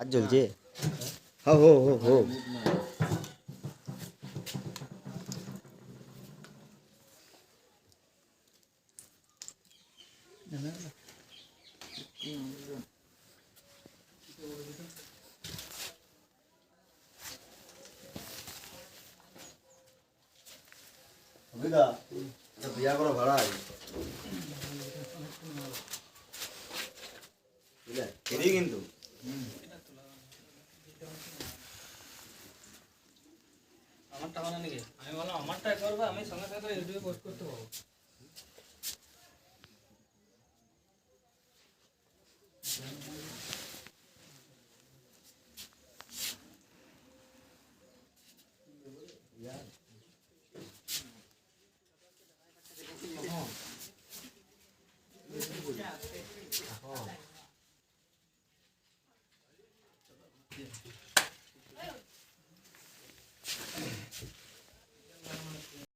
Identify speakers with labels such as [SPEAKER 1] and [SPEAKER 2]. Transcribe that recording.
[SPEAKER 1] কাজ চলছে হো হো হো হো বিয়া করো ভাড়া কিন্তু।
[SPEAKER 2] আমারটা বানা নাকি আমি বললাম, আমারটা করব আমি সঙ্গে সঙ্গে ইউটিউবে পোস্ট করতে পারব Oh.